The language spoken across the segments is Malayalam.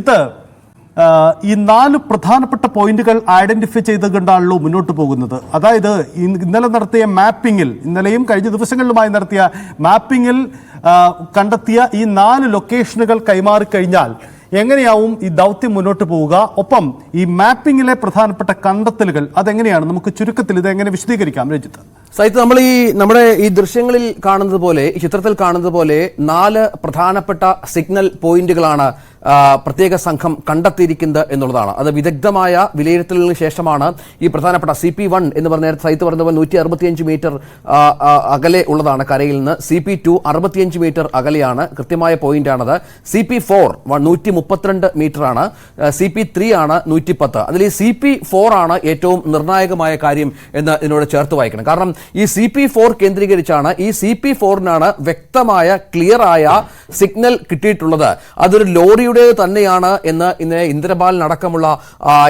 ഇത് ഈ നാല് പ്രധാനപ്പെട്ട പോയിന്റുകൾ ഐഡന്റിഫൈ ചെയ്തുകൊണ്ടാണല്ലോ മുന്നോട്ട് പോകുന്നത്. അതായത് ഇന്നലെ നടത്തിയ മാപ്പിങ്ങിൽ ഇന്നലെയും കഴിഞ്ഞ ദിവസങ്ങളിലുമായി നടത്തിയ മാപ്പിങ്ങിൽ കണ്ടെത്തിയ ഈ നാല് ലൊക്കേഷനുകൾ കൈമാറിക്കഴിഞ്ഞാൽ എങ്ങനെയാവും ഈ ദൗത്യം മുന്നോട്ട് പോവുക? ഒപ്പം ഈ മാപ്പിങ്ങിലെ പ്രധാനപ്പെട്ട കണ്ടെത്തലുകൾ അതെങ്ങനെയാണ്? നമുക്ക് ചുരുക്കത്തിൽ ഇത് എങ്ങനെ വിശദീകരിക്കാം രഞ്ജിത്ത് സൈത്ത് നമ്മൾ ഈ നമ്മുടെ ഈ ദൃശ്യങ്ങളിൽ കാണുന്നത് പോലെ ഈ ചിത്രത്തിൽ കാണുന്നത് പോലെ നാല് പ്രധാനപ്പെട്ട സിഗ്നൽ പോയിന്റുകളാണ് പ്രത്യേക സംഘം കണ്ടെത്തിയിരിക്കുന്നത് എന്നുള്ളതാണ്. അത് വിദഗ്ധമായ വിലയിരുത്തലിന് ശേഷമാണ് ഈ പ്രധാനപ്പെട്ട സി പി വൺ എന്ന് പറഞ്ഞ സൈത്ത് പറഞ്ഞ പോലെ നൂറ്റി അറുപത്തിയഞ്ച് മീറ്റർ അകലെ ഉള്ളതാണ് കരയിൽ നിന്ന്. സി പി ടു അറുപത്തിയഞ്ച് മീറ്റർ അകലെയാണ്. കൃത്യമായ പോയിന്റാണത്. സി പി ഫോർ നൂറ്റി മുപ്പത്തിരണ്ട് മീറ്റർ ആണ് സി പി ത്രീ ആണ് നൂറ്റി പത്ത് അതിൽ ഈ സി പി ഫോർ ആണ് ഏറ്റവും നിർണായകമായ കാര്യം എന്ന് ഇതിനോട് ചേർത്ത് വായിക്കണം. കാരണം ഈ സി പി ഫോർ കേന്ദ്രീകരിച്ചാണ് ഈ സി പി ഫോറിനാണ് വ്യക്തമായ ക്ലിയർ ആയ സിഗ്നൽ കിട്ടിയിട്ടുള്ളത്. അതൊരു ലോറിയുടെ തന്നെയാണ് എന്ന് ഇന്ന് ഇന്ദ്രബാലൻ അടക്കമുള്ള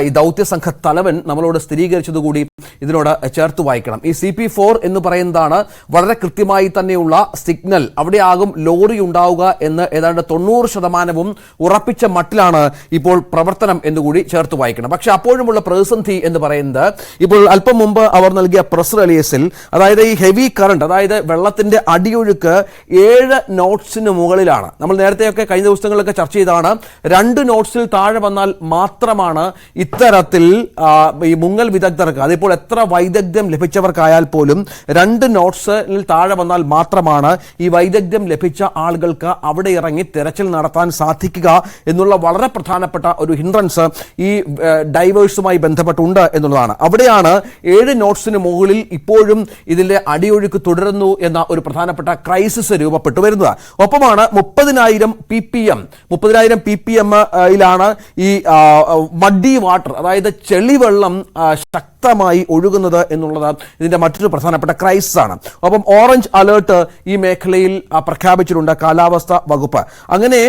ഈ ദൗത്യ സംഘ തലവൻ നമ്മളോട് സ്ഥിരീകരിച്ചതുകൂടി ഇതിനോട് ചേർത്ത് വായിക്കണം. ഈ സി പി ഫോർ എന്ന് പറയുന്നതാണ് വളരെ കൃത്യമായി തന്നെയുള്ള സിഗ്നൽ അവിടെ ആകും ലോറി ഉണ്ടാവുക എന്ന് ഏതാണ്ട് തൊണ്ണൂറ് ശതമാനവും ഉറപ്പിച്ച മട്ടിലാണ് ഇപ്പോൾ പ്രവർത്തനം എന്നുകൂടി ചേർത്ത് വായിക്കണം. പക്ഷെ അപ്പോഴുമുള്ള പ്രതിസന്ധി എന്ന് പറയുന്നത് ഇപ്പോൾ അല്പം മുമ്പ് അവർ നൽകിയ പ്രസ് റിലീസിൽ അതായത് ഈ ഹെവി കറണ്ട് അതായത് വെള്ളത്തിന്റെ അടിയൊഴുക്ക് ഏഴ് നോട്ട്സിന് മുകളിലാണ്. നമ്മൾ നേരത്തെയൊക്കെ കഴിഞ്ഞ ദിവസങ്ങളിലൊക്കെ ചർച്ച ചെയ്താണ് രണ്ട് നോട്ട്സിൽ താഴെ വന്നാൽ മാത്രമാണ് ഇത്തരത്തിൽ ഈ മുങ്ങൽ വിദഗ്ധർക്ക് അതിപ്പോൾ എത്ര വൈദഗ്ധ്യം ലഭിച്ചവർക്കായാൽ പോലും രണ്ട് നോട്ട്സിൽ താഴെ വന്നാൽ മാത്രമാണ് ഈ വൈദഗ്ധ്യം ലഭിച്ച ആളുകൾക്ക് അവിടെ ഇറങ്ങി തിരച്ചിൽ നടത്താൻ സാധിക്കുക എന്നുള്ള വളരെ പ്രധാനപ്പെട്ട ഒരു ഹിൻഡ്രൻസ് ഈ ഡൈവേഴ്സുമായി ബന്ധപ്പെട്ടുണ്ട് എന്നുള്ളതാണ്. അവിടെയാണ് ഏഴ് നോട്ട്സിന് മുകളിൽ ഇപ്പോഴും ഇതിന്റെ അടിയൊഴുക്ക് തുടരുന്നു എന്ന ഒരു പ്രധാനപ്പെട്ട ക്രൈസിസ് രൂപപ്പെട്ടു വരുന്നത്. ഒപ്പമാണ് മുപ്പതിനായിരം പി പി എം മുപ്പതിനായിരം പി പി എം യിലാണ് ഈ മഡി വാട്ടർ അതായത് ചെളിവെള്ളം ആ, ശക്തമായി ഒഴുകുന്നത് എന്നുള്ളത് ഇതിന്റെ മറ്റൊരു പ്രധാനപ്പെട്ട ക്രൈസിസ് ആണ് അപ്പം ഓറഞ്ച് അലേർട്ട് ഈ മേഖലയിൽ പ്രഖ്യാപിച്ചിട്ടുണ്ട് കാലാവസ്ഥ വകുപ്പ്. അങ്ങനെ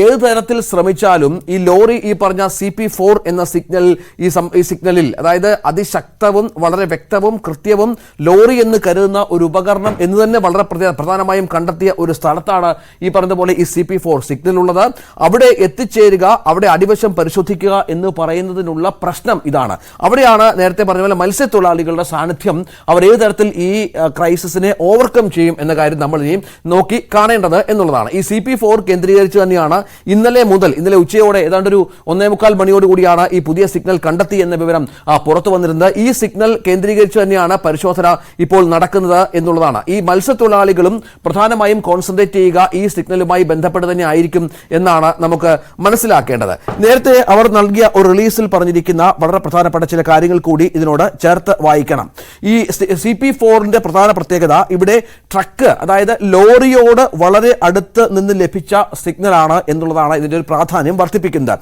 ഏത് തരത്തിൽ ശ്രമിച്ചാലും ഈ ലോറി ഈ പറഞ്ഞ സി പി ഫോർ എന്ന സിഗ്നൽ ഈ ഈ സിഗ്നലിൽ അതായത് അതിശക്തവും വളരെ വ്യക്തവും കൃത്യവും ലോറി എന്ന് കരുതുന്ന ഒരു ഉപകരണം എന്ന് തന്നെ വളരെ പ്രധ- പ്രധാനമായും കണ്ടെത്തിയ ഒരു സ്ഥലത്താണ് ഈ പറഞ്ഞതുപോലെ പോലെ ഈ സി പി ഫോർ സിഗ്നൽ ഉള്ളത് അവിടെ എത്തിച്ചേരുക അവിടെ അടിവശം പരിശോധിക്കുക എന്ന് പറയുന്നതിനുള്ള പ്രശ്നം ഇതാണ്. അവിടെയാണ് നേരത്തെ പറഞ്ഞ പോലെ മത്സ്യത്തൊഴിലാളികളുടെ സാന്നിധ്യം അവർ ഏത് തരത്തിൽ ഈ ക്രൈസിസിനെ ഓവർകം ചെയ്യും എന്ന കാര്യം നമ്മൾ ഇനിയും നോക്കി കാണേണ്ടത് എന്നുള്ളതാണ്. ഈ സി പി ഫോർ കേന്ദ്രീകരിച്ച് തന്നെയാണ് ഇന്നലെ മുതൽ ഇന്നലെ ഉച്ചയോടെ ഏതാണ്ട് ഒരു ഒന്നേ മുക്കാൽ മണിയോടുകൂടിയാണ് ഈ പുതിയ സിഗ്നൽ കണ്ടെത്തി എന്ന വിവരം പുറത്തു വന്നിരുന്നത്. ഈ സിഗ്നൽ കേന്ദ്രീകരിച്ച് തന്നെയാണ് പരിശോധന ഇപ്പോൾ നടക്കുന്നത് എന്നുള്ളതാണ്. ഈ മത്സ്യത്തൊഴിലാളികളും പ്രധാനമായും കോൺസെൻട്രേറ്റ് ചെയ്യുക ഈ സിഗ്നലുമായി ബന്ധപ്പെട്ട് തന്നെ ആയിരിക്കും എന്നാണ് നമുക്ക് മനസ്സിലാക്കേണ്ടത്. നേരത്തെ അവർ നൽകിയ ഒരു റിലീസിൽ പറഞ്ഞിരിക്കുന്ന വളരെ പ്രധാനപ്പെട്ട ചില കാര്യങ്ങൾ കൂടി ഇതിനോട് ചേർത്ത് വായിക്കണം. ഈ സി പി ഫോറിന്റെ പ്രധാന പ്രത്യേകത ഇവിടെ ട്രക്ക് അതായത് ലോറിയോട് വളരെ അടുത്ത് നിന്ന് ലഭിച്ച സിഗ്നൽ ആണ് എന്നുള്ളതാണ് ഇതിന്റെ ഒരു പ്രാധാന്യം വർദ്ധിപ്പിക്കുന്നത്.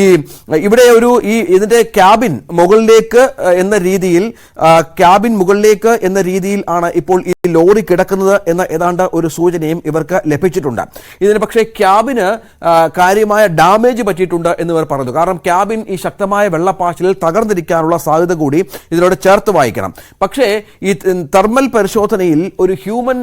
ഈ ഇവിടെ ഒരു ഈ ഇതിന്റെ ക്യാബിൻ മുകളിലേക്ക് എന്ന രീതിയിൽ ക്യാബിൻ മുകളിലേക്ക് എന്ന രീതിയിൽ ആണ് ഇപ്പോൾ ഈ ലോറി കിടക്കുന്നത് എന്ന ഏതാണ്ട് ഒരു സൂചനയും ഇവർക്ക് ലഭിച്ചിട്ടുണ്ട്. ഇതിന് പക്ഷേ ക്യാബിന് കാര്യമായ ഡാമേജ് പറ്റിയിട്ടുണ്ട് എന്ന് ഇവർ പറഞ്ഞു. കാരണം ക്യാബിൻ ഈ ശക്തമായ വെള്ളപ്പാച്ചിലിൽ തകർന്നിരിക്കാനുള്ള സാധ്യത കൂടി ഇതിനോട് ചേർത്ത് വായിക്കണം. പക്ഷേ ഈ തെർമൽ പരിശോധനയിൽ ഒരു ഹ്യൂമൻ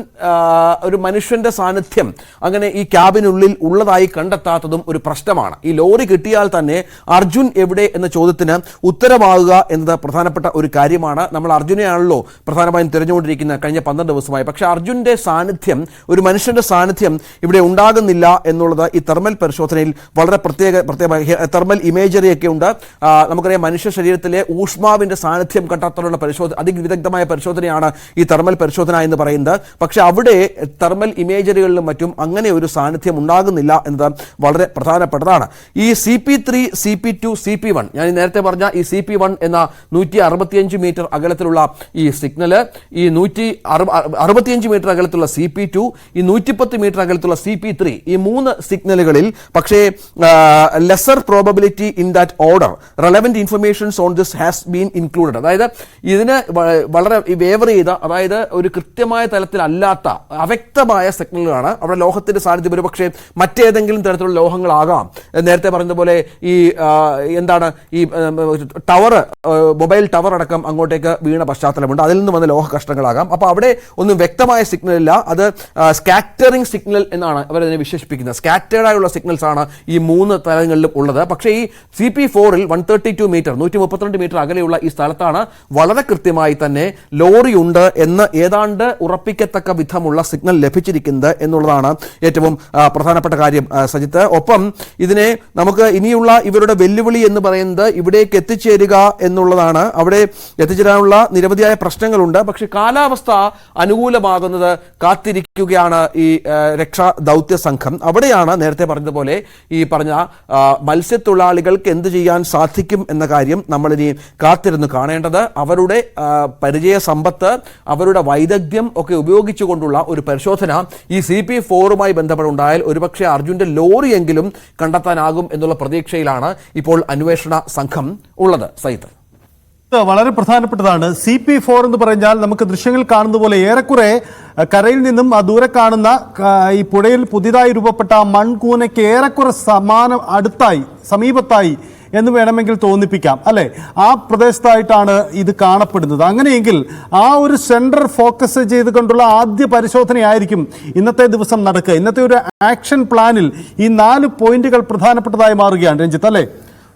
ഒരു മനുഷ്യന്റെ സാന്നിധ്യം അങ്ങനെ ഈ ക്യാബിനുള്ളിൽ ഉള്ളതായി കണ്ടെത്താത്തതും ഒരു പ്രശ്നമാണ്. ഈ ലോറി കിട്ടിയാൽ തന്നെ അർജുൻ എവിടെ എന്ന ചോദ്യത്തിന് ഉത്തരമാകുക എന്നത് പ്രധാനപ്പെട്ട ഒരു കാര്യമാണ്. നമ്മൾ അർജുനെയാണല്ലോ പ്രധാനമായും തിരഞ്ഞുകൊണ്ടിരിക്കുന്ന കഴിഞ്ഞ പന്ത്രണ്ട് ദിവസമായി. പക്ഷേ അർജുന്റെ സാന്നിധ്യം ഒരു മനുഷ്യന്റെ സാന്നിധ്യം ഇവിടെ ഉണ്ടാകുന്നില്ല എന്നുള്ളത് ഈ തെർമൽ പരിശോധനയിൽ വളരെ പ്രത്യേക പ്രത്യേക തെർമൽ ഇമേജറി ഒക്കെ ഉണ്ട്. നമുക്കറിയാം മനുഷ്യ ശരീരത്തിലെ ഊഷ്മാവിന്റെ സാന്നിധ്യം കണ്ടെത്താനുള്ള പരിശോധന അതിവിദഗ്ധമായ പരിശോധനയാണ് ഈ തെർമൽ പരിശോധന എന്ന് പറയുന്നത്. പക്ഷേ അവിടെ തെർമൽ ഇമേജറികളിലും മറ്റും അങ്ങനെ ഒരു സാന്നിധ്യം ഉണ്ടാകുന്നില്ല എന്നത് വളരെ പ്രധാനപ്പെട്ടതാണ്. ഈ C P three C P two C P one ഞാൻ നേരത്തെ പറഞ്ഞ ഈ സി പി വൺ എന്ന നൂറ്റി അറുപത്തിയഞ്ച് മീറ്റർ അകലത്തിലുള്ള ഈ സിഗ്നൽ ഈ നൂറ്റി അറുപത്തിയഞ്ച് മീറ്റർ അകലത്തുള്ള സി പി ടു ഈ നൂറ്റിപ്പത്ത് മീറ്റർ അകലത്തുള്ള സി പി ത്രീ ഈ മൂന്ന് സിഗ്നലുകളിൽ പക്ഷേ lesser probability in that order relevant informations on this has been being included അതായത് ഇതിന് വളരെ വേവർ ചെയ്ത അതായത് ഒരു കൃത്യമായ തലത്തിലല്ലാത്ത അവ്യക്തമായ സിഗ്നലുകളാണ് അവിടെ ലോഹത്തിന്റെ സാന്നിധ്യം. ഒരുപക്ഷെ മറ്റേതെങ്കിലും തരത്തിലുള്ള ലോഹങ്ങളാകാം. നേരത്തെ പറഞ്ഞതുപോലെ ഈ എന്താണ് ഈ ടവർ മൊബൈൽ ടവർ അടക്കം അങ്ങോട്ടേക്ക് വീണ പശ്ചാത്തലമുണ്ട്. അതിൽ നിന്ന് വന്ന ലോഹ കഷ്ണങ്ങളാകാം. അപ്പോൾ അവിടെ ഒന്നും വ്യക്തമായ സിഗ്നൽ ഇല്ല അത് സ്കാറ്ററിംഗ് സിഗ്നൽ എന്നാണ് അവരതിനെ വിശേഷിപ്പിക്കുന്നത്. സ്കാറ്റേഡ് ആയുള്ള സിഗ്നൽസ് ആണ് ഈ മൂന്ന് തലങ്ങളിലും ഉള്ളത്. പക്ഷേ ഈ സി പി ഫോറിൽ വൺ തേർട്ടി ടു മീറ്റർ നൂറ്റി മുപ്പത്തിരണ്ട് മീറ്റർ അകലെയുള്ള ഈ സ്ഥലത്താണ് വളരെ കൃത്യമായി തന്നെ ലോറി ഉണ്ട് എന്ന് ഏതാണ്ട് ഉറപ്പിക്കത്തക്ക വിധമുള്ള സിഗ്നൽ ലഭിച്ചിരിക്കുന്നത് എന്നുള്ളതാണ് ഏറ്റവും പ്രധാനപ്പെട്ട കാര്യം സജിത്ത്. ഒപ്പം ഇതിനെ നമുക്ക് ഇനിയുള്ള ഇവരുടെ വെല്ലുവിളി എന്ന് പറയുന്നത് ഇവിടേക്ക് എത്തിച്ചേരുക എന്നുള്ളതാണ്. അവിടെ എത്തിച്ചേരാനുള്ള നിരവധിയായ പ്രശ്നങ്ങളുണ്ട്. പക്ഷേ കാലാവസ്ഥ അനുകൂലമാകുന്നത് കാത്തിരിക്കുകയാണ് ഈ രക്ഷാ ദൗത്യ സംഘം. അവിടെയാണ് നേരത്തെ പറഞ്ഞതുപോലെ ഈ പറഞ്ഞ മത്സ്യത്തൊഴിലാളികൾക്ക് എന്ത് ചെയ്യാൻ സാധിക്കും എന്ന കാര്യം നമ്മളിനി കാത്തിരുന്ന് കാണേണ്ടത്. അവരുടെ പരിചയ സമ്പത്ത് അവരുടെ വൈദഗ്ധ്യം ഒക്കെ ഉപയോഗിച്ചുകൊണ്ടുള്ള ഒരു പരിശോധന ഈ സി പി ഫോറുമായി ബന്ധപ്പെട്ടുണ്ടായാൽ ഒരുപക്ഷെ അർജുന്റെ ലോറിയെങ്കിലും കണ്ടെത്താനാകും എന്നുള്ള പ്രതീക്ഷയിലാണ് ഇപ്പോൾ അന്വേഷണ സംഘം ഉള്ളത്. സൈത്ത് വളരെ പ്രധാനപ്പെട്ടതാണ്. സി പി ഫോർ എന്ന് പറഞ്ഞാൽ നമുക്ക് ദൃശ്യങ്ങൾ കാണുന്ന പോലെ ഏറെക്കുറെ കരയിൽ നിന്നും ആ ദൂരെ കാണുന്ന ഈ പുഴയിൽ പുതിയതായി രൂപപ്പെട്ട മൺകൂനയ്ക്ക് ഏറെക്കുറെ സമാനം അടുത്തായി സമീപത്തായി എന്ന് വേണമെങ്കിൽ തോന്നിപ്പിക്കാം അല്ലെ? ആ പ്രദേശത്തായിട്ടാണ് ഇത് കാണപ്പെടുന്നത്. അങ്ങനെയെങ്കിൽ ആ ഒരു സെന്റർ ഫോക്കസ് ചെയ്തുകൊണ്ടുള്ള ആദ്യ പരിശോധനയായിരിക്കും ഇന്നത്തെ ദിവസം നടക്കുക. ഇന്നത്തെ ഒരു ആക്ഷൻ പ്ലാനിൽ ഈ നാല് പോയിന്റുകൾ പ്രധാനപ്പെട്ടതായി മാറുകയാണ് രഞ്ജിത്ത് അല്ലേ?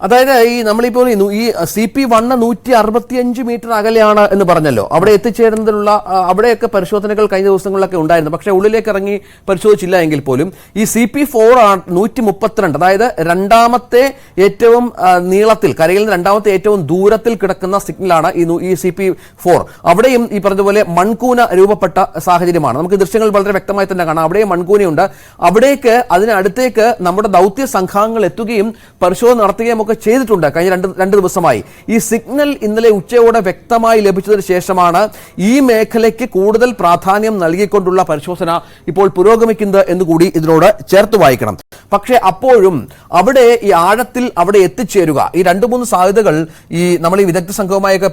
അതായത് ഈ നമ്മളിപ്പോൾ ഈ സി പി വണ്ണ് നൂറ്റി അറുപത്തിയഞ്ച് മീറ്റർ അകലെയാണ് എന്ന് പറഞ്ഞല്ലോ. അവിടെ എത്തിച്ചേരുന്നതിനുള്ള ആ, അവിടെയൊക്കെ പരിശോധനകൾ കഴിഞ്ഞ ദിവസങ്ങളിലൊക്കെ ഉണ്ടായിരുന്നു. പക്ഷേ ഉള്ളിലേക്ക് ഇറങ്ങി പരിശോധിച്ചില്ല എങ്കിൽ പോലും ഈ സി പി ഫോർ നൂറ്റി മുപ്പത്തിരണ്ട് അതായത് രണ്ടാമത്തെ ഏറ്റവും നീളത്തിൽ കരയിൽ നിന്ന് രണ്ടാമത്തെ ഏറ്റവും ദൂരത്തിൽ കിടക്കുന്ന സിഗ്നലാണ് ഈ ഈ സി പി ഫോർ അവിടെയും ഈ പറഞ്ഞതുപോലെ മൺകൂന രൂപപ്പെട്ട സാഹചര്യമാണ്. നമുക്ക് ദൃശ്യങ്ങൾ വളരെ വ്യക്തമായി തന്നെ കാണാം. അവിടെയും മൺകൂനയുണ്ട്. അവിടേക്ക് അതിനടുത്തേക്ക് നമ്മുടെ ദൗത്യ സംഘാംഗങ്ങൾ എത്തുകയും പരിശോധന നടത്തുകയും ഒക്കെ ചെയ്തിട്ടുണ്ട്. കഴിഞ്ഞ രണ്ട് രണ്ട് ദിവസമായി. ഈ സിഗ്നൽ ഇന്നലെ ഉച്ചയോടെ വ്യക്തമായി ലഭിച്ചതിന് ശേഷമാണ് ഈ മേഖലയ്ക്ക് കൂടുതൽ പ്രാധാന്യം നൽകിക്കൊണ്ടുള്ള പരിശോധന ഇപ്പോൾ പുരോഗമിക്കുന്നത് എന്നുകൂടി ഇതിനോട് ചേർത്ത് വായിക്കണം. പക്ഷേ അപ്പോഴും അവിടെ ഈ ആഴത്തിൽ അവിടെ എത്തിച്ചേരുക. ഈ രണ്ട് മൂന്ന് സാധ്യതകൾ ഈ നമ്മൾ ഈ വിദഗ്ധ സംഘവുമായൊക്കെ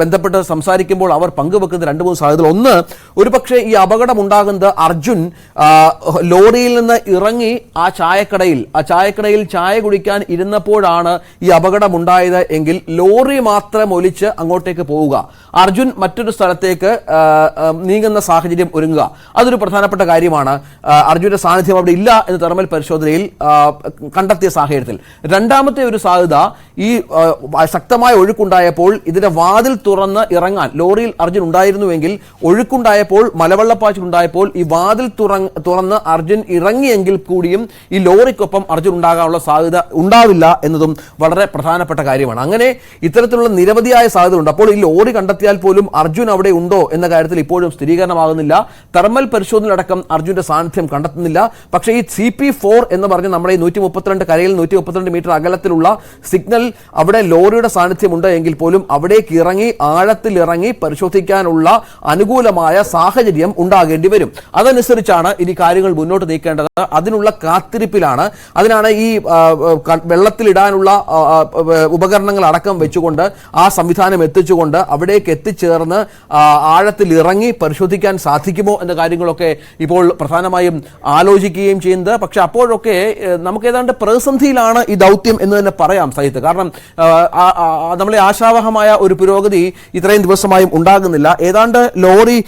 ബന്ധപ്പെട്ട് സംസാരിക്കുമ്പോൾ അവർ പങ്കുവെക്കുന്ന രണ്ട് മൂന്ന് സാധ്യതകൾ. ഒന്ന് ഒരുപക്ഷെ ഈ അപകടം ഉണ്ടാകുന്നത് അർജുൻ ലോറിയിൽ നിന്ന് ഇറങ്ങി ആ ചായക്കടയിൽ ആ ചായക്കടയിൽ ചായ കുടിക്കാൻ ഇരുന്നപ്പോഴാണ് ഈ അപകടം ഉണ്ടായത് എങ്കിൽ ലോറി മാത്രം ഒലിച്ച് അങ്ങോട്ടേക്ക് പോവുക. അർജുൻ മറ്റൊരു സ്ഥലത്തേക്ക് നീങ്ങുന്ന സാഹചര്യം ഒരുങ്ങുക. അതൊരു പ്രധാനപ്പെട്ട കാര്യമാണ്. അർജുന്റെ സാന്നിധ്യം അവിടെ ഇല്ല എന്ന് തെർമൽ പരിശോധനയിൽ കണ്ടെത്തിയ സാഹചര്യത്തിൽ. രണ്ടാമത്തെ ഒരു സാധ്യത ഈ ശക്തമായ ഒഴുക്കുണ്ടായപ്പോൾ ഇതിന്റെ വാതിൽ തുറന്ന് ഇറങ്ങാൻ ലോറിയിൽ അർജുൻ ഉണ്ടായിരുന്നുവെങ്കിൽ ഒഴുക്കുണ്ടായപ്പോൾ മലവെള്ളപ്പാച്ചിൽ ഉണ്ടായപ്പോൾ ഈ വാതിൽ തുറന്ന് അർജുൻ ഇറങ്ങിയെങ്കിൽ കൂടിയും ഈ ലോറിക്കൊപ്പം അർജുൻ ഉണ്ടാകാനുള്ള സാധ്യത ഉണ്ടാവില്ല എന്നതും വളരെ പ്രധാനപ്പെട്ട കാര്യമാണ്. അങ്ങനെ ഇത്തരത്തിലുള്ള നിരവധിയായ സാധ്യതയുണ്ട് അപ്പോൾ ഈ ലോറി കണ്ടെത്തിയാൽ പോലും അർജുൻ അവിടെ ഉണ്ടോ എന്ന കാര്യത്തിൽ ഇപ്പോഴും സ്ഥിരീകരണമാകുന്നില്ല. തെർമൽ പരിശോധനയടക്കം അർജുന്റെ സാന്നിധ്യം കണ്ടെത്തുന്നില്ല. പക്ഷേ ഈ സി പി ഫോർ എന്ന് പറഞ്ഞ് നമ്മുടെ ഈ നൂറ്റി മുപ്പത്തിരണ്ട് കരയിൽ നൂറ്റി മുപ്പത്തിരണ്ട് മീറ്റർ അകലത്തിലുള്ള സിഗ്നൽ അവിടെ ലോറിയുടെ സാന്നിധ്യമുണ്ട് എങ്കിൽ പോലും അവിടേക്ക് ഇറങ്ങി ആഴത്തിൽ ഇറങ്ങി പരിശോധിക്കാനുള്ള അനുകൂലമായ സാഹചര്യം ഉണ്ടാകേണ്ടി വരും. അതനുസരിച്ചാണ് ഇനി കാര്യങ്ങൾ മുന്നോട്ട് നീക്കേണ്ടത്. അതിനുള്ള കാത്തിരിപ്പിലാണ്. അതിനാണ് ഈ ക- ആ, ഉപകരണങ്ങൾ അടക്കം വെച്ചുകൊണ്ട് ആ സംവിധാനം എത്തിച്ചുകൊണ്ട് അവിടേക്ക് എത്തിച്ചേർന്ന് ആഴത്തിൽ ഇറങ്ങി പരിശോധിക്കാൻ സാധിക്കുമോ എന്ന കാര്യങ്ങളൊക്കെ ഇപ്പോൾ പ്രധാനമായും ആലോചിക്കുകയും ചെയ്യുന്നത്. പക്ഷെ അപ്പോഴൊക്കെ നമുക്ക് ഏതാണ്ട് പ്രതിസന്ധിയിലാണ് ഈ ദൗത്യം എന്ന് തന്നെ പറയാം സഹിത്ത് കാരണം നമ്മളെ ആശാവഹമായ ഒരു പുരോഗതി ഇത്രയും ദിവസമായും ഉണ്ടാകുന്നില്ല. ഏതാണ്ട് ലോറി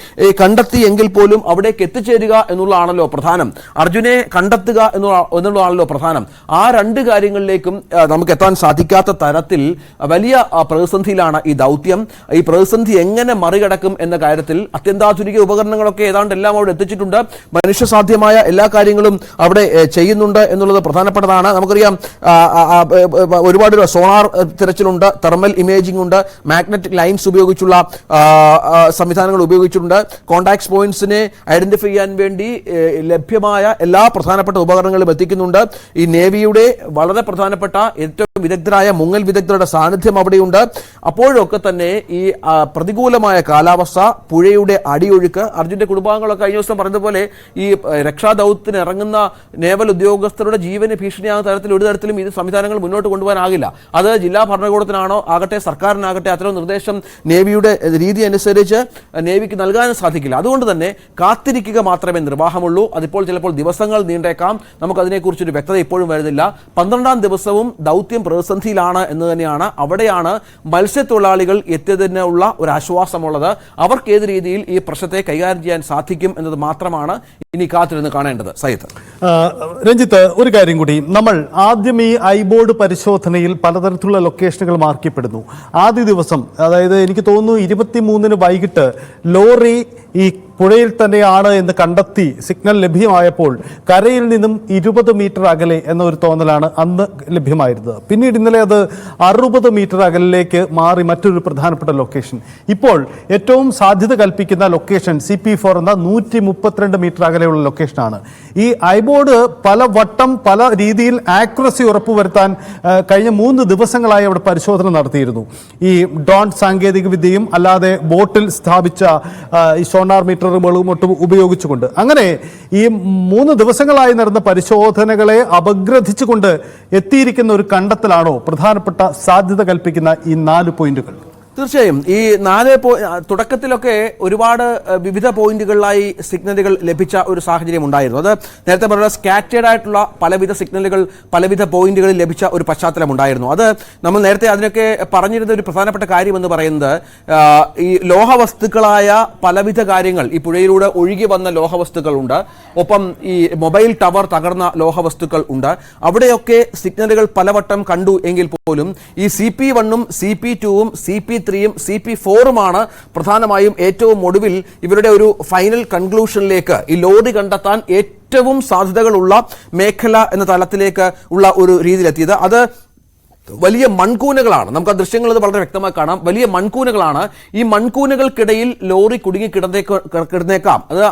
കണ്ടെത്തി എങ്കിൽ പോലും അവിടേക്ക് എത്തിച്ചേരുക എന്നുള്ളതാണല്ലോ പ്രധാനം. അർജുനെ കണ്ടെത്തുക എന്നുള്ള എന്നുള്ളതാണല്ലോ പ്രധാനം. ആ രണ്ട് കാര്യങ്ങളിലേക്കും നമുക്ക് എത്താൻ സാധിക്കാത്ത തരത്തിൽ വലിയ പ്രതിസന്ധിയിലാണ് ഈ ദൗത്യം. ഈ പ്രതിസന്ധി എങ്ങനെ മറികടക്കും എന്ന കാര്യത്തിൽ അത്യന്താധുനിക ഉപകരണങ്ങളൊക്കെ ഏതാണ്ട് എല്ലാം അവിടെ എത്തിച്ചിട്ടുണ്ട്. മനുഷ്യസാധ്യമായ എല്ലാ കാര്യങ്ങളും അവിടെ ചെയ്യുന്നുണ്ട് എന്നുള്ളത് പ്രധാനപ്പെട്ടതാണ്. നമുക്കറിയാം ഒരുപാട് സോണാർ തിരച്ചിലുണ്ട് തെർമൽ ഇമേജിംഗ് ഉണ്ട് മാഗ്നറ്റിക് ലൈൻസ് ഉപയോഗിച്ചുള്ള സംവിധാനങ്ങൾ ഉപയോഗിച്ചിട്ടുണ്ട്. കോണ്ടാക്ട് പോയിന്റ്സിനെ ഐഡന്റിഫൈ ചെയ്യാൻ വേണ്ടി ലഭ്യമായ എല്ലാ പ്രധാനപ്പെട്ട ഉപകരണങ്ങളും എത്തിക്കുന്നുണ്ട്. ഈ നേവിയുടെ വളരെ പ്രധാനപ്പെട്ട ഏറ്റവും വിദഗ്ധരായ മുങ്ങൽ വിദഗ്ധരുടെ സാന്നിധ്യം അവിടെയുണ്ട്. അപ്പോഴൊക്കെ തന്നെ ഈ പ്രതികൂലമായ കാലാവസ്ഥ പുഴയുടെ അടിയൊഴുക്ക് അർജുന്റെ കുടുംബാംഗങ്ങളൊക്കെ കഴിഞ്ഞ ദിവസം പറഞ്ഞതുപോലെ ഈ രക്ഷാദൗത്യത്തിന് ഇറങ്ങുന്ന നേവൽ ഉദ്യോഗസ്ഥരുടെ ജീവന് ഭീഷണിയാകുന്ന തരത്തിൽ ഒരു തരത്തിലും ഇത് സംവിധാനങ്ങൾ മുന്നോട്ട് കൊണ്ടുപോകാനാകില്ല. അത് ജില്ലാ ഭരണകൂടത്തിനാണോ ആകട്ടെ സർക്കാരിനാകട്ടെ അത്തരം നിർദ്ദേശം നേവിയുടെ രീതി അനുസരിച്ച് നേവിക്ക് നൽകാനും സാധിക്കില്ല. അതുകൊണ്ട് തന്നെ കാത്തിരിക്കുക മാത്രമേ നിർവാഹമുള്ളൂ. അതിപ്പോൾ ചിലപ്പോൾ ദിവസങ്ങൾ നീണ്ടേക്കാം. നമുക്ക് അതിനെക്കുറിച്ചൊരു വ്യക്തത ഇപ്പോഴും വരുന്നില്ല. പന്ത്രണ്ടാം ദിവസവും ദൗത്യം പ്രതിസന്ധിയിലാണ് എന്ന് തന്നെയാണ് അവിടെയാണ് മത്സ്യത്തൊഴിലാളികൾ എത്തിയതിനുള്ള ഒരു ആശ്വാസമുള്ളത്. അവർക്ക് ഏത് രീതിയിൽ ഈ പ്രശ്നത്തെ കൈകാര്യം ചെയ്യാൻ സാധിക്കും എന്നത് മാത്രമാണ് ഇനി കാത്തിരുന്ന് കാണേണ്ടത്. സയ്യിദ്. രഞ്ജിത്ത് ഒരു കാര്യം കൂടി. നമ്മൾ ആദ്യം ഈ ഐബോർഡ് പരിശോധനയിൽ പലതരത്തിലുള്ള ലൊക്കേഷനുകൾ മാർക്കപ്പെടുന്നു. ആദ്യ ദിവസം അതായത് എനിക്ക് തോന്നുന്നു ഇരുപത്തിമൂന്നിന് വൈകിട്ട് ലോറി ഈ പുഴയിൽ തന്നെയാണ് എന്ന് കണ്ടെത്തി സിഗ്നൽ ലഭ്യമായപ്പോൾ കരയിൽ നിന്നും ഇരുപത് മീറ്റർ അകലെ എന്ന ഒരു തോന്നലാണ് അന്ന് ലഭ്യമായിരുന്നത്. പിന്നീട് ഇന്നലെ അത് അറുപത് മീറ്റർ അകലിലേക്ക് മാറി മറ്റൊരു പ്രധാനപ്പെട്ട ലൊക്കേഷൻ ഇപ്പോൾ ഏറ്റവും സാധ്യത കൽപ്പിക്കുന്ന ലൊക്കേഷൻ സി പി ഫോർ എന്ന നൂറ്റി മുപ്പത്തിരണ്ട് മീറ്റർ അകലെയുള്ള ലൊക്കേഷനാണ് ഈ ഐബോർഡ് പല വട്ടം പല രീതിയിൽ ആക്യുറസി ഉറപ്പുവരുത്താൻ കഴിഞ്ഞ മൂന്ന് ദിവസങ്ങളായി അവിടെ പരിശോധന നടത്തിയിരുന്നു. ഈ ഡോൺ സാങ്കേതിക വിദ്യയും അല്ലാതെ ബോട്ടിൽ സ്ഥാപിച്ച ഈ സോണാർ മീറ്ററുകളും ഒട്ടും ഉപയോഗിച്ചുകൊണ്ട്. അങ്ങനെ ഈ മൂന്ന് ദിവസങ്ങളായി നടന്ന പരിശോധനകളെ അപഗ്രഥിച്ചുകൊണ്ട് എത്തിയിരിക്കുന്ന ഒരു കണ്ടെത്തലാണോ പ്രധാനപ്പെട്ട സാധ്യത കൽപ്പിക്കുന്ന ഈ നാല് പോയിന്റുകൾ? തീർച്ചയായും. ഈ നാല് പോ- തുടക്കത്തിലൊക്കെ ഒരുപാട് വിവിധ പോയിന്റുകളിലായി സിഗ്നലുകൾ ലഭിച്ച ഒരു സാഹചര്യം ഉണ്ടായിരുന്നു. അത് നേരത്തെ പറഞ്ഞ സ്കാറ്റേഡ് ആയിട്ടുള്ള പലവിധ സിഗ്നലുകൾ പലവിധ പോയിന്റുകളിൽ ലഭിച്ച ഒരു പശ്ചാത്തലം ഉണ്ടായിരുന്നു. അത് നമ്മൾ നേരത്തെ അതിനൊക്കെ പറഞ്ഞിരുന്ന ഒരു പ്രധാനപ്പെട്ട കാര്യം എന്ന് പറയുന്നത് ഈ ലോഹവസ്തുക്കളായ പലവിധ കാര്യങ്ങൾ ഈ പുഴയിലൂടെ ഒഴുകി വന്ന ലോഹവസ്തുക്കളുണ്ട്. ഒപ്പം ഈ മൊബൈൽ ടവർ തകർന്ന ലോഹവസ്തുക്കൾ ഉണ്ട്. അവിടെയൊക്കെ സിഗ്നലുകൾ പലവട്ടം കണ്ടു എങ്കിൽ പോലും ഈ സി പി വണ്ണും സി പി ടുവും സി പി ത്രീയും സി പി ഫോറുമാണ് പ്രധാനമായും ഏറ്റവും ഒടുവിൽ ഇവരുടെ ഒരു ഫൈനൽ കൺക്ലൂഷനിലേക്ക് ഈ ലോറി കണ്ടെത്താൻ ഏറ്റവും സാധ്യതകളുള്ള മേഖല എന്ന തലത്തിലേക്ക് ഉള്ള ഒരു രീതിയിലെത്തിയത്. അത് വലിയ മൺകൂനകളാണ്. നമുക്ക് ആ ദൃശ്യങ്ങൾ വളരെ വ്യക്തമായി കാണാം. വലിയ മൺകൂനകളാണ്. ഈ മൺകൂനകൾക്കിടയിൽ ലോറി കുടുങ്ങി കിടന്നേക്ക കിടന്നേക്കാം. അത്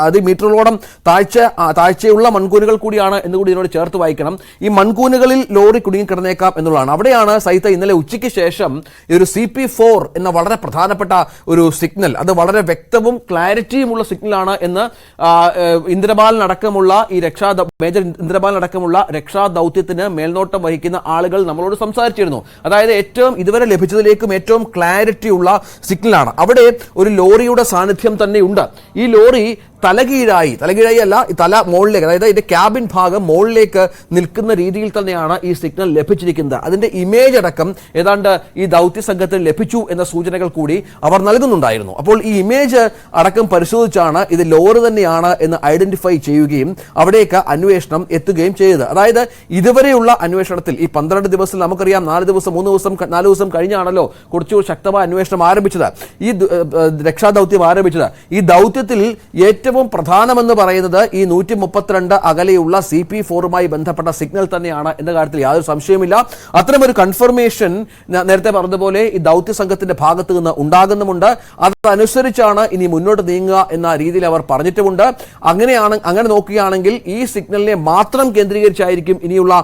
അത് മീറ്ററുകളോളം താഴ്ച താഴ്ചയുള്ള മൺകൂനുകൾ കൂടിയാണ് എന്ന് കൂടി ഇതിനോട് ചേർത്ത് വായിക്കണം. ഈ മൺകൂനകളിൽ ലോറി കുടുങ്ങി കിടന്നേക്കാം എന്നുള്ളതാണ്. അവിടെയാണ് സൈത ഇന്നലെ ഉച്ചയ്ക്ക് ശേഷം ഒരു സി പി ഫോർ എന്ന വളരെ പ്രധാനപ്പെട്ട ഒരു സിഗ്നൽ അത് വളരെ വ്യക്തവും ക്ലാരിറ്റിയുമുള്ള സിഗ്നലാണ് എന്ന് ഏഹ്, ഈ രക്ഷാ മേജർ ഇന്ദ്രപാലനടക്കമുള്ള രക്ഷാ ദൗത്യത്തിന് മേൽനോട്ടം വഹിക്കുന്ന ആളുകൾ നമ്മളോട് സംസാരിച്ചിരുന്നു. അതായത് ഏറ്റവും ഇതുവരെ ലഭിച്ചതിലേക്കും ഏറ്റവും ക്ലാരിറ്റി ഉള്ള സിഗ്നലാണ്. അവിടെ ഒരു ലോറിയുടെ സാന്നിധ്യം തന്നെയുണ്ട്. ഈ ലോറി തലകീഴായി തലകീഴായി അല്ല തല മുകളിലേക്ക് അതായത് ഇതിന്റെ ക്യാബിൻ ഭാഗം മുകളിലേക്ക് നിൽക്കുന്ന രീതിയിൽ തന്നെയാണ് ഈ സിഗ്നൽ ലഭിച്ചിരിക്കുന്നത്. അതിന്റെ ഇമേജ് അടക്കം ഏതാണ്ട് ഈ ദൗത്യ സംഘത്തിന് ലഭിച്ചു എന്ന സൂചനകൾ കൂടി അവർ നൽകുന്നുണ്ടായിരുന്നു. അപ്പോൾ ഈ ഇമേജ് അടക്കം പരിശോധിച്ചാണ് ഇത് ലോറി തന്നെയാണ് എന്ന് ഐഡന്റിഫൈ ചെയ്യുകയും അവിടേക്ക് അന്വേഷണം എത്തുകയും ചെയ്തത്. അതായത് ഇതുവരെയുള്ള അന്വേഷണത്തിൽ ഈ പന്ത്രണ്ട് ദിവസം നമുക്കറിയാം നാല് ദിവസം മൂന്ന് ദിവസം നാല് ദിവസം കഴിഞ്ഞാണല്ലോ കുറച്ചു ശക്തമായ അന്വേഷണം ആരംഭിച്ചത്. ഈ രക്ഷാദൗത്യം ആരംഭിച്ചത്. ഈ ദൗത്യത്തിൽ ഏറ്റവും പ്രധാനമെന്ന് പറയുന്നത് ഈ നൂറ്റി മുപ്പത്തിരണ്ട് അകലെയുള്ള സി പി ഫോറുമായി ബന്ധപ്പെട്ട സിഗ്നൽ തന്നെയാണ് എന്ന കാര്യത്തിൽ യാതൊരു സംശയമില്ല അത്തരമൊരു കൺഫർമേഷൻ നേരത്തെ പറഞ്ഞതുപോലെ ഈ ദൗത്യ സംഘത്തിന്റെ ഭാഗത്ത് നിന്ന് ഉണ്ടാകുന്നുമുണ്ട്. അതനുസരിച്ചാണ് ഇനി മുന്നോട്ട് നീങ്ങുക എന്ന രീതിയിൽ അവർ പറഞ്ഞിട്ടുമുണ്ട്. അങ്ങനെയാണ് അങ്ങനെ നോക്കുകയാണെങ്കിൽ ഈ സിഗ്നലിനെ മാത്രം കേന്ദ്രീകരിച്ചായിരിക്കും ഇനിയുള്ള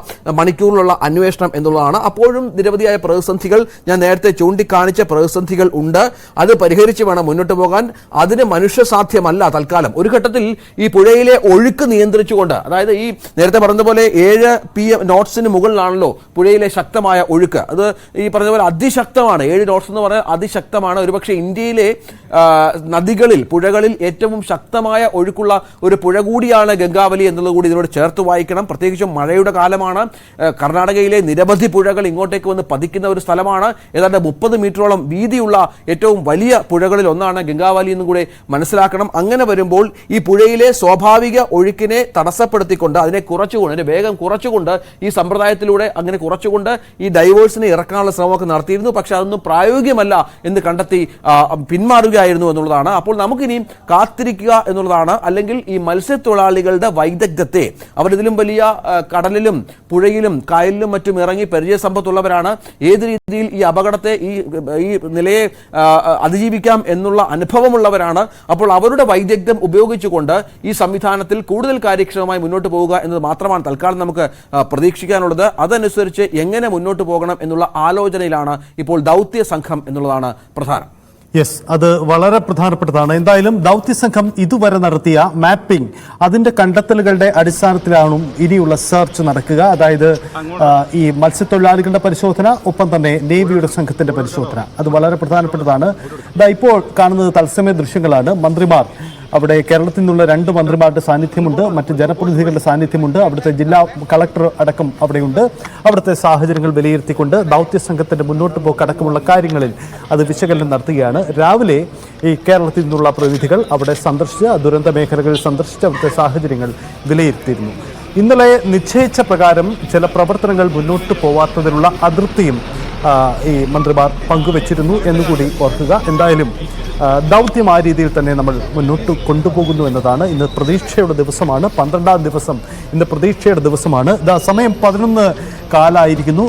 മണിക്കൂറിലുള്ള അന്വേഷണം എന്നുള്ളതാണ്. അപ്പോഴും നിരവധിയായ പ്രതിസന്ധികൾ ഞാൻ നേരത്തെ ചൂണ്ടിക്കാണിച്ച പ്രതിസന്ധികൾ ഉണ്ട്. അത് പരിഹരിച്ച് വേണം മുന്നോട്ട് പോകാൻ. അതിന് മനുഷ്യ സാധ്യമല്ല തൽക്കാലം. ഒരു ഘട്ടത്തിൽ ഈ പുഴയിലെ ഒഴുക്ക് നിയന്ത്രിച്ചുകൊണ്ട് അതായത് ഈ നേരത്തെ പറഞ്ഞതുപോലെ ഏഴ് പി എം നോട്ട്സിന് മുകളിലാണല്ലോ പുഴയിലെ ശക്തമായ ഒഴുക്ക്. അത് ഈ പറഞ്ഞ പോലെ അതിശക്തമാണ്. ഏഴ് നോട്ട്സ് എന്ന് പറഞ്ഞാൽ അതിശക്തമാണ്. ഒരുപക്ഷെ ഇന്ത്യയിലെ നദികളിൽ പുഴകളിൽ ഏറ്റവും ശക്തമായ ഒഴുക്കുള്ള ഒരു പുഴ കൂടിയാണ് ഗംഗാവലി എന്നുള്ളത് കൂടി ഇതിനോട് ചേർത്ത് വായിക്കണം. പ്രത്യേകിച്ചും മഴയുടെ കാലമാണ്. കർണാടകയിലെ നിരവധി പുഴകൾ ഇങ്ങോട്ടേക്ക് വന്ന് പതിക്കുന്ന ഒരു സ്ഥലമാണ്. ഏതാണ്ട് മുപ്പത് മീറ്ററോളം വീതിയുള്ള ഏറ്റവും വലിയ പുഴകളിൽ ഒന്നാണ് ഗംഗാവാലി എന്നും കൂടെ മനസ്സിലാക്കണം. അങ്ങനെ വരുമ്പോൾ ഈ പുഴയിലെ സ്വാഭാവിക ഒഴുക്കിനെ തടസ്സപ്പെടുത്തിക്കൊണ്ട് അതിനെ കുറച്ചുകൊണ്ട് അതിന്റെ വേഗം കുറച്ചുകൊണ്ട് ഈ സമ്പ്രദായത്തിലൂടെ അങ്ങനെ കുറച്ചുകൊണ്ട് ഈ ഡൈവേഴ്സിനെ ഇറക്കാനുള്ള ശ്രമമൊക്കെ നടത്തിയിരുന്നു. പക്ഷെ അതൊന്നും പ്രായോഗികമല്ല എന്ന് കണ്ടെത്തി പിന്മാറുകയായിരുന്നു എന്നുള്ളതാണ്. അപ്പോൾ നമുക്കിനിയും കാത്തിരിക്കുക എന്നുള്ളതാണ്. അല്ലെങ്കിൽ ഈ മത്സ്യത്തൊഴിലാളികളുടെ വൈദഗ്ധ്യത്തെ അവരിതിലും വലിയ കടലിലും പുഴയിലും കായലിലും മറ്റും ഇറങ്ങി പരിചയസമ്പത്തുള്ളവരാണ്. ഏത് രീതിയിൽ ഈ അപകടത്തെ ഈ ഈ നിലയെ അതിജീവിക്കാം എന്നുള്ള അനുഭവമുള്ളവരാണ്. അപ്പോൾ അവരുടെ വൈദഗ്ധ്യം ഉപയോഗിച്ചുകൊണ്ട് ഈ സംവിധാനത്തിൽ കൂടുതൽ കാര്യക്ഷമമായി മുന്നോട്ട് പോവുക എന്നത് മാത്രമാണ് തൽക്കാലം നമുക്ക് പ്രതീക്ഷിക്കാനുള്ളത്. അതനുസരിച്ച് എങ്ങനെ മുന്നോട്ട് പോകണം എന്നുള്ള ആലോചനയിലാണ് ഇപ്പോൾ ദൗത്യ സംഘം എന്നുള്ളതാണ് പ്രധാനം. യെസ് അത് വളരെ പ്രധാനപ്പെട്ടതാണ്. എന്തായാലും ദൗത്യ സംഘം ഇതുവരെ നടത്തിയ മാപ്പിംഗ് അതിന്റെ കണ്ടെത്തലുകളുടെ അടിസ്ഥാനത്തിലാണ് ഇനിയുള്ള സെർച്ച് നടക്കുക. അതായത് ഈ മത്സ്യത്തൊഴിലാളികളുടെ പരിശോധന ഒപ്പം തന്നെ നേവിയുടെ സംഘത്തിന്റെ പരിശോധന. അത് വളരെ പ്രധാനപ്പെട്ടതാണ്. ഇപ്പോൾ കാണുന്നത് തത്സമയ ദൃശ്യങ്ങളാണ്. മന്ത്രിമാർ അവിടെ കേരളത്തിൽ നിന്നുള്ള രണ്ട് മന്ത്രിമാരുടെ സാന്നിധ്യമുണ്ട് മറ്റ് ജനപ്രതിനിധികളുടെ സാന്നിധ്യമുണ്ട് അവിടുത്തെ ജില്ലാ കളക്ടർ അടക്കം അവിടെയുണ്ട്. അവിടുത്തെ സാഹചര്യങ്ങൾ വിലയിരുത്തിക്കൊണ്ട് ദൗത്യ സംഘത്തിന്റെ മുന്നോട്ട് പോക്ക് അടക്കമുള്ള കാര്യങ്ങളിൽ അത് വിശകലനം നടത്തുകയാണ്. രാവിലെ ഈ കേരളത്തിൽ നിന്നുള്ള പ്രതിനിധികൾ അവിടെ സന്ദർശിച്ച് ദുരന്ത മേഖലകളിൽ സന്ദർശിച്ച് അവിടുത്തെ സാഹചര്യങ്ങൾ വിലയിരുത്തിയിരുന്നു. ഇന്നലെ നിശ്ചയിച്ച പ്രകാരം ചില പ്രവർത്തനങ്ങൾ മുന്നോട്ട് പോവാത്തതിനുള്ള അതൃപ്തിയും ഈ മന്ത്രിമാർ പങ്കുവച്ചിരുന്നു എന്നുകൂടി ഓർക്കുക. എന്തായാലും ദൗത്യം ആ രീതിയിൽ തന്നെ നമ്മൾ മുന്നോട്ട് കൊണ്ടുപോകുന്നു എന്നതാണ് ഇന്ന് പ്രതീക്ഷയുടെ ദിവസമാണ്. പന്ത്രണ്ടാം ദിവസം ഇന്ന് പ്രതീക്ഷയുടെ ദിവസമാണ്. ഇതാ സമയം പതിനൊന്ന് കാലായിരിക്കുന്നു.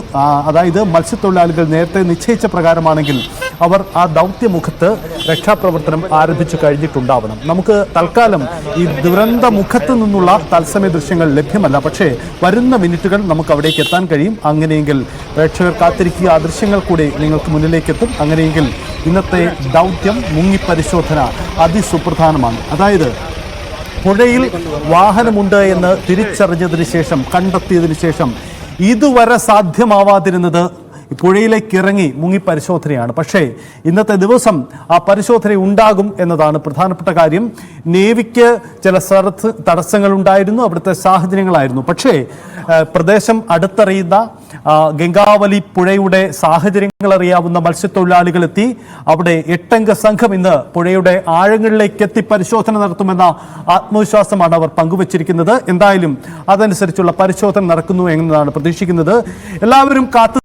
അതായത് മത്സ്യത്തൊഴിലാളികൾ നേരത്തെ നിശ്ചയിച്ച പ്രകാരമാണെങ്കിൽ അവർ ആ ദൗത്യമുഖത്ത് രക്ഷാപ്രവർത്തനം ആരംഭിച്ചു കഴിഞ്ഞിട്ടുണ്ടാവണം. നമുക്ക് തൽക്കാലം ഈ ദുരന്ത മുഖത്ത് നിന്നുള്ള തത്സമയ ദൃശ്യങ്ങൾ ലഭ്യമല്ല. പക്ഷേ വരുന്ന മിനിറ്റുകൾ നമുക്ക് അവിടേക്ക് എത്താൻ കഴിയും. അങ്ങനെയെങ്കിൽ പ്രേക്ഷകർ കാത്തിരിക്കുക. ആ ദൃശ്യങ്ങൾ കൂടി നിങ്ങൾക്ക് മുന്നിലേക്ക് എത്തും അങ്ങനെയെങ്കിൽ ഇന്നത്തെ ദൗത്യം മുങ്ങിപ്പരിശോധന അതിസുപ്രധാനമാണ്. അതായത് പുഴയിൽ വാഹനമുണ്ട് എന്ന് തിരിച്ചറിഞ്ഞതിന് ശേഷം കണ്ടെത്തിയതിനു ശേഷം ഇതുവരെ സാധ്യമാവാതിരുന്നത് പുഴയിലേക്ക് ഇറങ്ങി മുങ്ങി പരിശോധനയാണ്. പക്ഷേ ഇന്നത്തെ ദിവസം ആ പരിശോധന ഉണ്ടാകും എന്നതാണ് പ്രധാനപ്പെട്ട കാര്യം. നേവിക്ക് ചില സ്ഥലത്ത് തടസ്സങ്ങൾ ഉണ്ടായിരുന്നു അവിടുത്തെ സാഹചര്യങ്ങളായിരുന്നു. പക്ഷേ പ്രദേശം അടുത്തറിയുന്ന ഗംഗാവലി പുഴയുടെ സാഹചര്യങ്ങൾ അറിയാവുന്ന മത്സ്യത്തൊഴിലാളികൾ എത്തി അവിടെ എട്ടംഗ സംഘം ഇന്ന് പുഴയുടെ ആഴങ്ങളിലേക്ക് എത്തി പരിശോധന നടത്തുമെന്ന ആത്മവിശ്വാസമാണ് അവർ പങ്കുവച്ചിരിക്കുന്നത്. എന്തായാലും അതനുസരിച്ചുള്ള പരിശോധന നടക്കുന്നു എന്നതാണ് പ്രതീക്ഷിക്കുന്നത്. എല്ലാവരും കാത്തു